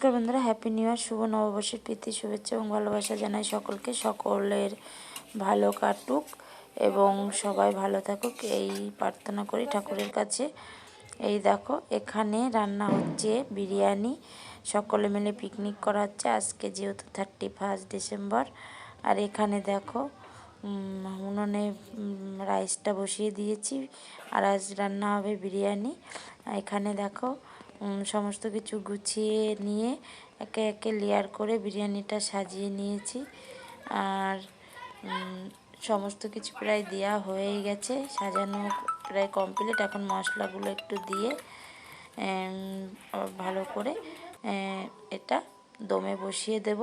Happy new year শুভ নববর্ষের প্রীতি, শুভেচ্ছা এবং ভালোবাসা জানাই সকলকে। সকলের ভালো কাটুক এবং সবাই ভালো থাকুক, এই প্রার্থনা করি ঠাকুরের কাছে। এই দেখো, এখানে রান্না হচ্ছে বিরিয়ানি। সকলে মিলে পিকনিক করা হচ্ছে আজকে যেহেতু থার্টি ফার্স্ট ডিসেম্বর আর এখানে দেখো উনুনে রাইসটা বসিয়ে দিয়েছি। আর আজ রান্না হবে বিরিয়ানি। এখানে দেখো সমস্ত কিছু গুছিয়ে নিয়ে একে একে লেয়ার করে বিরিয়ানিটা সাজিয়ে নিয়েছি। আর সমস্ত কিছু প্রায় দেওয়া হয়েই গেছে, সাজানো প্রায় কমপ্লিট এখন মশলাগুলো একটু দিয়ে ভালো করে এটা দমে বসিয়ে দেব।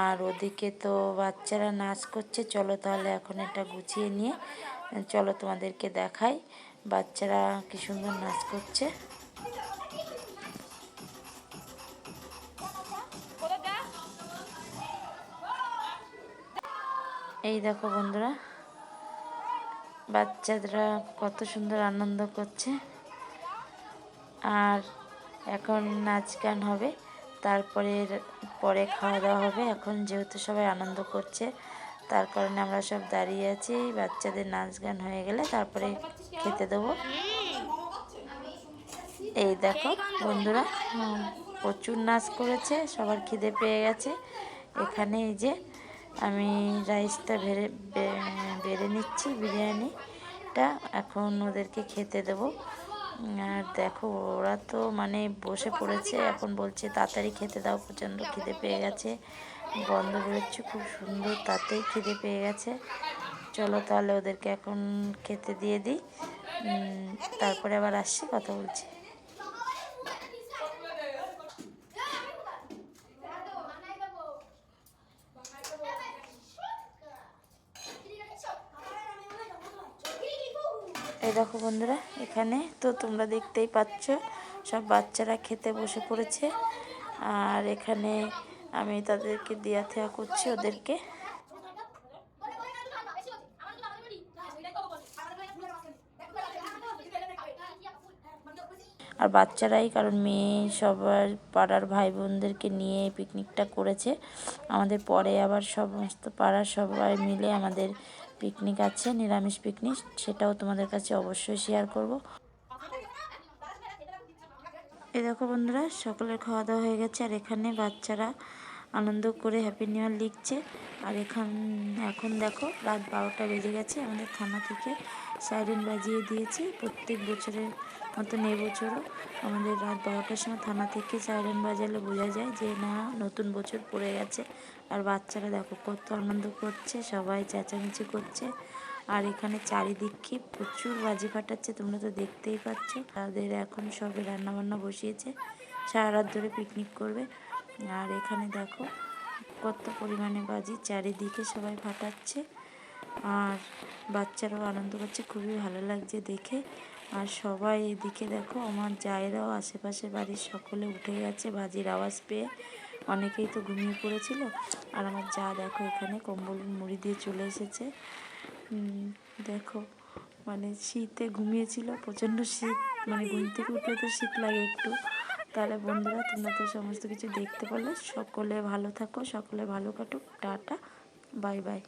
আর ওদিকে তো বাচ্চারা নাচ করছে, চলো তাহলে এখন এটা গুছিয়ে নিয়ে, চলো তোমাদেরকে দেখাই বাচ্চারা কি সুন্দর নাচ করছে। এই দেখো বন্ধুরা, বাচ্চারা কত সুন্দর আনন্দ করছে। আর এখন নাচ গান হবে, তারপরে পরে খাওয়া দাওয়া হবে। এখন যেহেতু সবাই আনন্দ করছে, তার কারণে আমরা সব দাঁড়িয়ে আছি। বাচ্চাদের নাচ গান হয়ে গেলে তারপরে খেতে দেবো। এই দেখো বন্ধুরা, প্রচুর নাচ করেছে, সবার খিদে পেয়ে গেছে। এখানে এই যে আমি রাইসটা ভেড়ে বেড়ে নিচ্ছি, বিরিয়ানিটা। এখন ওদেরকে খেতে দেবো। আর দেখো, ওরা তো মানে বসে পড়েছে। এখন বলছে, তাড়াতাড়ি খেতে দাও, প্রচণ্ড খিদে পেয়ে গেছে। গন্ধ বেরোচ্ছে, খুব সুন্দর, তাতেই খিদে পেয়ে গেছে। চলো তাহলে ওদেরকে এখন খেতে দিয়ে দিই। তারপরে আবার আসছি, কথা বলছি। এই দেখো বন্ধুরা, এখানে তো তোমরা দেখতেই পাচ্ছ, সব বাচ্চারা খেতে বসে পড়েছে। আর এখানে আমি তাদেরকে দেয়া থেয়া করছি ওদেরকে। আর বাচ্চারাই, কারণ মেয়ে সবার পাড়ার ভাই বোনদেরকে নিয়ে পিকনিকটা করেছে। আমাদের পরে আবার সমস্ত পাড়ার সবাই মিলে আমাদের পিকনিক আছে, নিরামিষ পিকনিক সেটাও তোমাদের কাছে অবশ্যই শেয়ার করব। এ দেখো বন্ধুরা, সকলের খাওয়া দাওয়া হয়ে গেছে, আর এখানে বাচ্চারা আনন্দ করে হ্যাপি নিউ ইয়ার লিখছে। আর এখান, এখন দেখো, রাত বারোটা বেজে গেছে। আমাদের থানা থেকে সাইরেন বাজিয়ে দিয়েছে। প্রত্যেক বছরের মতন এবছরও আমাদের রাত বারোটার সময় থানা থেকে সাইরেন বাজালে বোঝা যায় যে, না, নতুন বছর পড়ে গেছে। আর বাচ্চারা দেখো কত আনন্দ করছে, সবাই চেঁচামেচি করছে। আর এখানে চারিদিকে প্রচুর বাজি ফাটাচ্ছে, তোমরা তো দেখতেই পাচ্ছ। তাদের এখন সবে রান্নাবান্না বসিয়েছে। সারা রাত ধরে পিকনিক করবে। আর এখানে দেখো কত পরিমাণে বাজি, চারিদিকে সবাই ফাটাচ্ছে আর বাচ্চারাও আনন্দ করছে, খুবই ভালো লাগছে দেখে। আর সবাই এদিকে দেখো, আমার জায়েরাও আশেপাশে বাড়ির সকলে উঠে গেছে বাজির আওয়াজ পেয়ে। অনেকেই তো ঘুমিয়ে পড়েছিল। আর আমার যা দেখো এখানে কম্বল মুড়ি দিয়ে চলে এসেছে। দেখো মানে শীতে ঘুমিয়েছিল, প্রচণ্ড শীত মানে ঘুম থেকে উঠলে তো শীত লাগে একটু। তাহলে বন্ধুরা, তোমরা তো সমস্ত কিছু দেখতে পারলে সকলে ভালো থাকো, সকলে ভালো কাটুক। Ta-ta, bye bye.